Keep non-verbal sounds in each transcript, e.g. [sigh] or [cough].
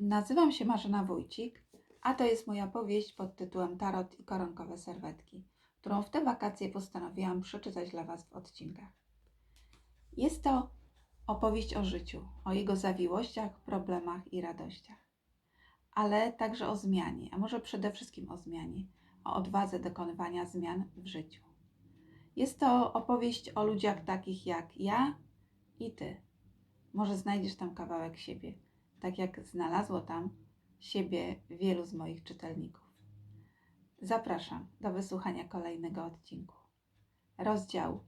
Nazywam się Marzena Wójcik, a to jest moja powieść pod tytułem Tarot i koronkowe serwetki, którą w te wakacje postanowiłam przeczytać dla Was w odcinkach. Jest to opowieść o życiu, o jego zawiłościach, problemach i radościach, ale także o zmianie, a może przede wszystkim o zmianie, o odwadze dokonywania zmian w życiu. Jest to opowieść o ludziach takich jak ja i Ty. Może znajdziesz tam kawałek siebie tak jak znalazło tam siebie wielu z moich czytelników. Zapraszam do wysłuchania kolejnego odcinku. Rozdział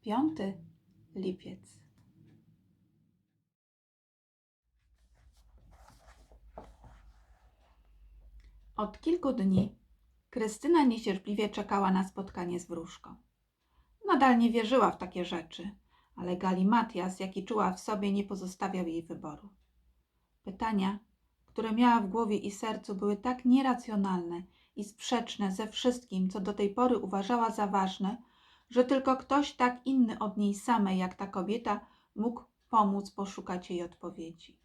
5. Lipiec. Od kilku dni Krystyna niecierpliwie czekała na spotkanie z wróżką. Nadal nie wierzyła w takie rzeczy, ale Galimatias, jaki czuła w sobie, nie pozostawiał jej wyboru. Pytania, które miała w głowie i sercu, były tak nieracjonalne i sprzeczne ze wszystkim, co do tej pory uważała za ważne, że tylko ktoś tak inny od niej samej, jak ta kobieta, mógł pomóc poszukać jej odpowiedzi.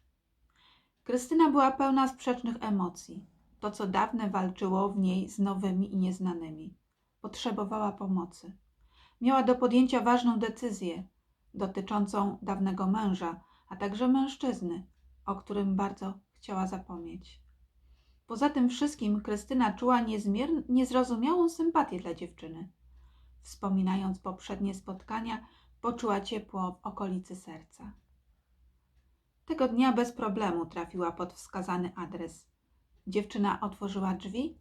Krystyna była pełna sprzecznych emocji. To, co dawne walczyło w niej z nowymi i nieznanymi. Potrzebowała pomocy. Miała do podjęcia ważną decyzję dotyczącą dawnego męża, a także mężczyzny, o którym bardzo chciała zapomnieć. Poza tym wszystkim Krystyna czuła niezrozumiałą sympatię dla dziewczyny. Wspominając poprzednie spotkania, poczuła ciepło w okolicy serca. Tego dnia bez problemu trafiła pod wskazany adres. Dziewczyna otworzyła drzwi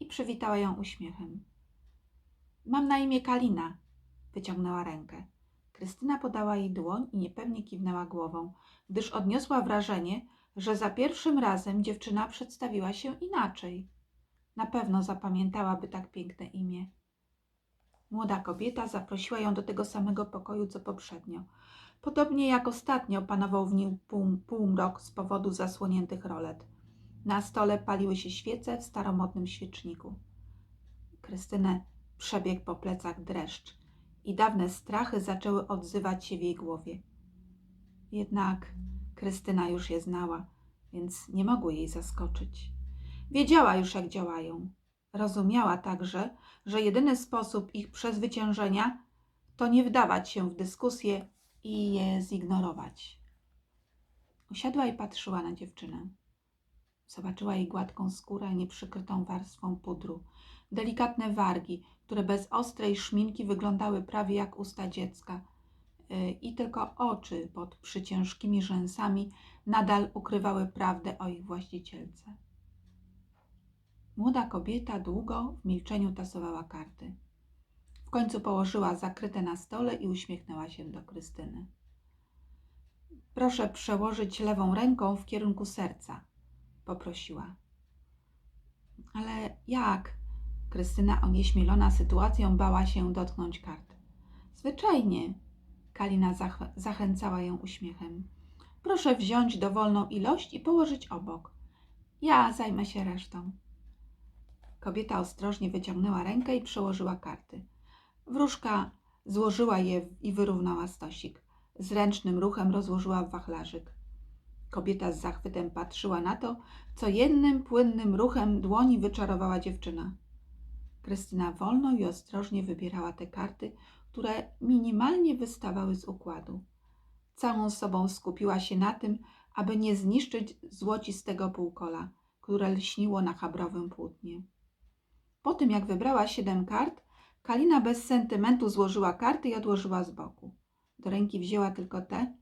i przywitała ją uśmiechem. Mam na imię Kalina, wyciągnęła rękę. Krystyna podała jej dłoń i niepewnie kiwnęła głową, gdyż odniosła wrażenie, że za pierwszym razem dziewczyna przedstawiła się inaczej. Na pewno zapamiętałaby tak piękne imię. Młoda kobieta zaprosiła ją do tego samego pokoju co poprzednio. Podobnie jak ostatnio panował w nim pół, półmrok z powodu zasłoniętych rolet. Na stole paliły się świece w staromodnym świeczniku. Krystynę przebiegł po plecach dreszcz i dawne strachy zaczęły odzywać się w jej głowie. Jednak Krystyna już je znała, więc nie mogły jej zaskoczyć. Wiedziała już, jak działają. Rozumiała także, że jedyny sposób ich przezwyciężenia to nie wdawać się w dyskusje i je zignorować. Usiadła i patrzyła na dziewczynę. Zobaczyła jej gładką skórę nieprzykrytą warstwą pudru, delikatne wargi, które bez ostrej szminki wyglądały prawie jak usta dziecka y, i tylko oczy pod przyciężkimi rzęsami nadal ukrywały prawdę o ich właścicielce. Młoda kobieta długo w milczeniu tasowała karty. W końcu położyła zakryte na stole i uśmiechnęła się do Krystyny. Proszę przełożyć lewą ręką w kierunku serca, poprosiła. Ale jak? Krystyna, onieśmielona sytuacją, bała się dotknąć kart. Zwyczajnie, Kalina zach zachęcała ją uśmiechem. Proszę wziąć dowolną ilość i położyć obok. Ja zajmę się resztą. Kobieta ostrożnie wyciągnęła rękę i przełożyła karty. Wróżka złożyła je i wyrównała stosik. Zręcznym ruchem rozłożyła wachlarzyk. Kobieta z zachwytem patrzyła na to, co jednym płynnym ruchem dłoni wyczarowała dziewczyna. Krystyna wolno i ostrożnie wybierała te karty, które minimalnie wystawały z układu. Całą sobą skupiła się na tym, aby nie zniszczyć złocistego półkola, które lśniło na chabrowym płótnie. Po tym, jak wybrała siedem kart, Kalina bez sentymentu złożyła karty i odłożyła z boku. Do ręki wzięła tylko te,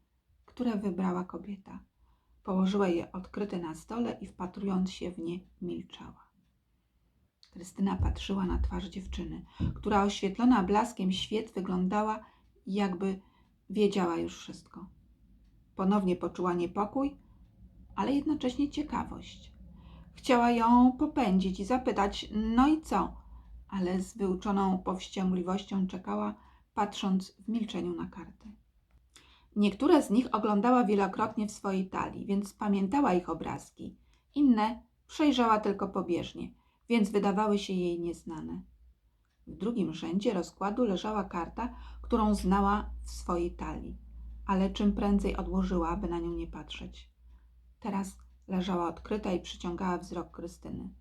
które wybrała kobieta. Położyła je odkryte na stole i wpatrując się w nie milczała. Krystyna patrzyła na twarz dziewczyny, która oświetlona blaskiem świec wyglądała, jakby wiedziała już wszystko. Ponownie poczuła niepokój, ale jednocześnie ciekawość. Chciała ją popędzić i zapytać, no i co? Ale z wyuczoną powściągliwością czekała, patrząc w milczeniu na karty. Niektóre z nich oglądała wielokrotnie w swojej talii, więc pamiętała ich obrazki. Inne przejrzała tylko pobieżnie – więc wydawały się jej nieznane. W drugim rzędzie rozkładu leżała karta, którą znała w swojej talii, ale czym prędzej odłożyła, aby na nią nie patrzeć. Teraz Leżała odkryta i przyciągała wzrok Krystyny.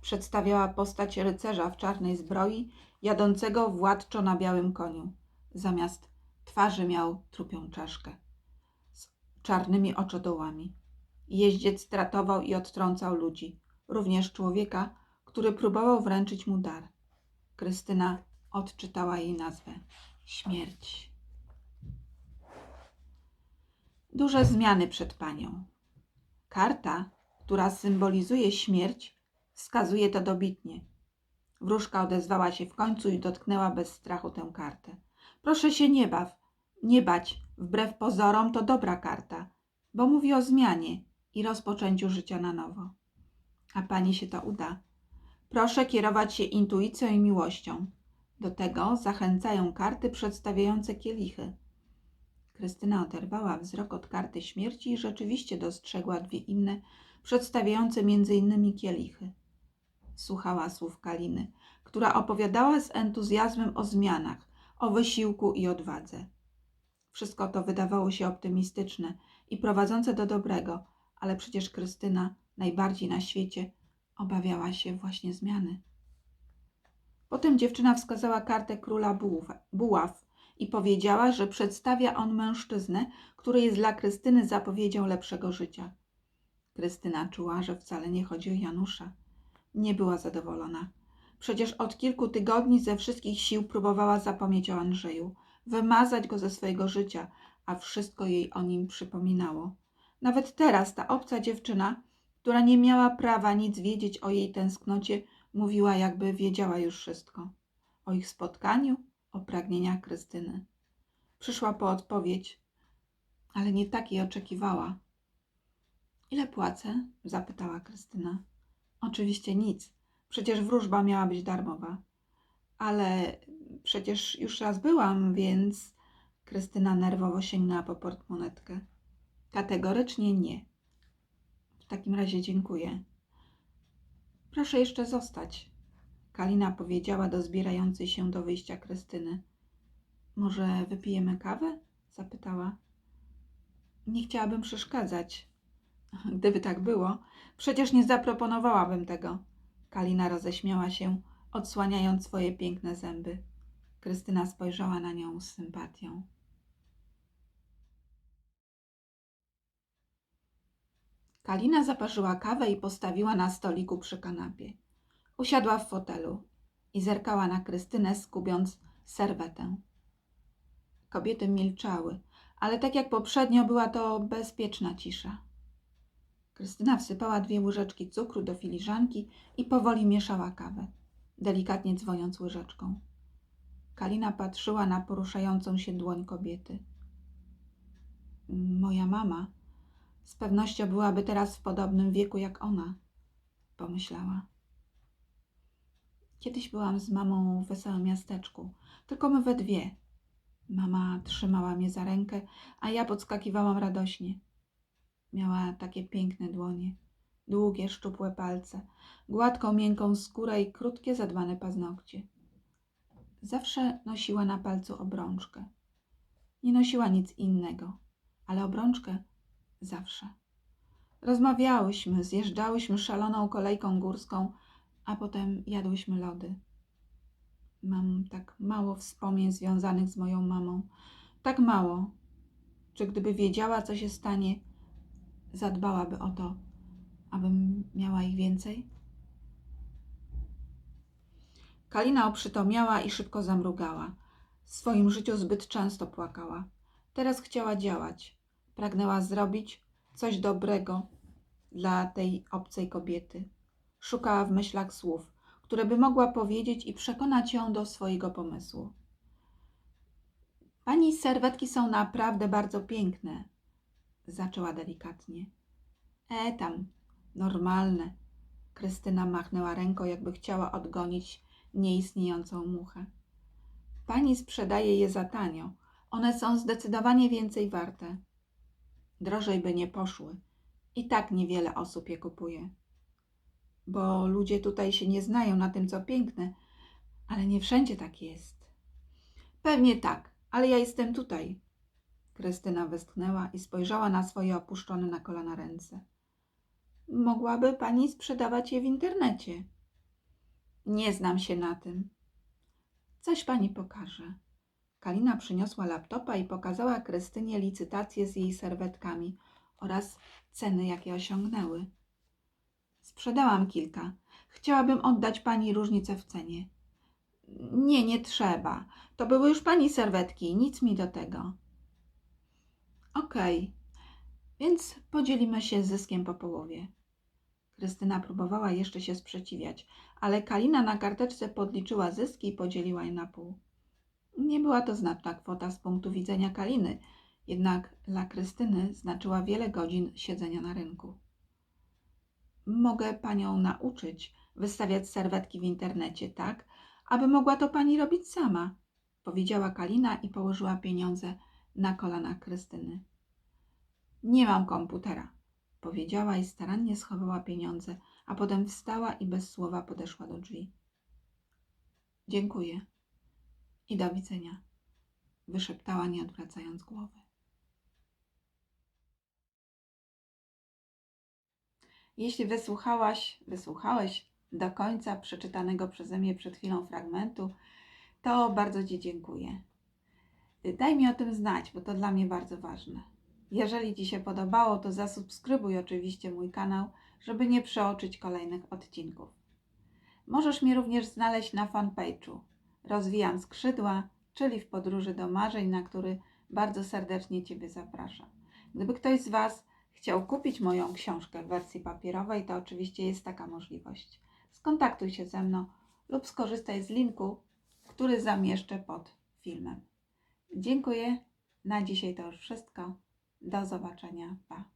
Przedstawiała postać rycerza w czarnej zbroi, jadącego władczo na białym koniu. Zamiast twarzy miał trupią czaszkę z czarnymi oczodołami. Jeździec tratował i odtrącał ludzi, również człowieka, który próbował wręczyć mu dar. Krystyna odczytała jej nazwę śmierć. Duże zmiany przed panią. Karta, która symbolizuje śmierć, wskazuje to dobitnie. Wróżka odezwała się w końcu i dotknęła bez strachu tę kartę. Proszę się nie baw, nie bać, wbrew pozorom to dobra karta, bo mówi o zmianie i rozpoczęciu życia na nowo. A pani się to uda. Proszę kierować się intuicją i miłością. Do tego zachęcają karty przedstawiające kielichy. Krystyna oderwała wzrok od karty śmierci i rzeczywiście dostrzegła dwie inne, przedstawiające innymi kielichy. Słuchała słów Kaliny, która opowiadała z entuzjazmem o zmianach, o wysiłku i odwadze. Wszystko to wydawało się optymistyczne i prowadzące do dobrego, ale przecież Krystyna najbardziej na świecie obawiała się właśnie zmiany. Potem dziewczyna wskazała kartę króla buław, i powiedziała, że przedstawia on mężczyznę, który jest dla Krystyny zapowiedzią lepszego życia. Krystyna czuła, że wcale nie chodzi o Janusza. Nie była zadowolona. Przecież od kilku tygodni ze wszystkich sił próbowała zapomnieć o Andrzeju, wymazać go ze swojego życia, a wszystko jej o nim przypominało. Nawet teraz ta obca dziewczyna, która nie miała prawa nic wiedzieć o jej tęsknocie, mówiła, jakby wiedziała już wszystko. O ich spotkaniu, o pragnieniach Krystyny. Przyszła po odpowiedź, ale nie takiej oczekiwała. Ile płacę? zapytała Krystyna. Oczywiście nic. Przecież wróżba miała być darmowa. Ale przecież już raz byłam, więc Krystyna nerwowo sięgnęła po portmonetkę. Kategorycznie nie. W takim razie dziękuję. Proszę jeszcze zostać. Kalina powiedziała do zbierającej się do wyjścia Krystyny. Może wypijemy kawę? zapytała. Nie chciałabym przeszkadzać. [laughs] Gdyby tak było, przecież nie zaproponowałabym tego. Kalina roześmiała się, odsłaniając swoje piękne zęby. Krystyna spojrzała na nią z sympatią. Kalina zaparzyła kawę i postawiła na stoliku przy kanapie. Usiadła w fotelu i zerkała na Krystynę, skubiąc serwetę. Kobiety milczały, ale tak jak poprzednio była to bezpieczna cisza. Krystyna wsypała dwie łyżeczki cukru do filiżanki i powoli mieszała kawę, delikatnie dzwoniąc łyżeczką. Kalina patrzyła na poruszającą się dłoń kobiety. Moja mama z pewnością byłaby teraz w podobnym wieku jak ona, pomyślała. Kiedyś byłam z mamą w wesołym miasteczku, tylko my we dwie. Mama trzymała mnie za rękę, a ja podskakiwałam radośnie. Miała takie piękne dłonie, długie, szczupłe palce, gładką, miękką skórę i krótkie, zadbane paznokcie. Zawsze nosiła na palcu obrączkę. Nie nosiła nic innego, ale obrączkę zawsze. Rozmawiałyśmy, zjeżdżałyśmy szaloną kolejką górską, a potem jadłyśmy lody. Mam tak mało wspomnień związanych z moją mamą. Tak mało, że gdyby wiedziała, co się stanie, zadbałaby o to, abym miała ich więcej? Kalina oprzytomniała i szybko zamrugała. W swoim życiu zbyt często płakała. Teraz chciała działać. Pragnęła zrobić coś dobrego dla tej obcej kobiety. Szukała w myślach słów, które by mogła powiedzieć i przekonać ją do swojego pomysłu. Pani serwetki są naprawdę bardzo piękne, zaczęła delikatnie. E tam, normalne. Krystyna machnęła ręką, jakby chciała odgonić nieistniejącą muchę. Pani sprzedaje je za tanio. One są zdecydowanie więcej warte. Drożej by nie poszły. I tak niewiele osób je kupuje. Bo ludzie tutaj się nie znają na tym, co piękne, ale nie wszędzie tak jest. Pewnie tak, ale ja jestem tutaj. Krystyna westchnęła i spojrzała na swoje opuszczone na kolana ręce. Mogłaby pani sprzedawać je w internecie. Nie znam się na tym. Coś pani pokaże. Kalina przyniosła laptopa i pokazała Krystynie licytację z jej serwetkami oraz ceny, jakie osiągnęły. Sprzedałam kilka. Chciałabym oddać pani różnicę w cenie. Nie, nie trzeba. To były już pani serwetki, nic mi do tego. Okej, więc podzielimy się zyskiem po połowie. Krystyna próbowała jeszcze się sprzeciwiać, ale Kalina na karteczce podliczyła zyski i podzieliła je na pół. Nie była to znaczna kwota z punktu widzenia Kaliny, jednak dla Krystyny znaczyła wiele godzin siedzenia na rynku. Mogę panią nauczyć wystawiać serwetki w internecie, tak, aby mogła to pani robić sama, powiedziała Kalina i położyła pieniądze na kolanach Krystyny. Nie mam komputera, powiedziała i starannie schowała pieniądze, a potem wstała i bez słowa podeszła do drzwi. Dziękuję i do widzenia, wyszeptała, nie odwracając głowy. Jeśli wysłuchałaś, wysłuchałeś do końca przeczytanego przeze mnie przed chwilą fragmentu, to bardzo Ci dziękuję. Daj mi o tym znać, bo to dla mnie bardzo ważne. Jeżeli Ci się podobało, to zasubskrybuj oczywiście mój kanał, żeby nie przeoczyć kolejnych odcinków. Możesz mnie również znaleźć na fanpage'u Rozwijam skrzydła, czyli w podróży do marzeń, na który bardzo serdecznie Ciebie zapraszam. Gdyby ktoś z Was chciał kupić moją książkę w wersji papierowej, to oczywiście jest taka możliwość. Skontaktuj się ze mną lub skorzystaj z linku, który zamieszczę pod filmem. Dziękuję. Na dzisiaj to już wszystko. Do zobaczenia. Pa.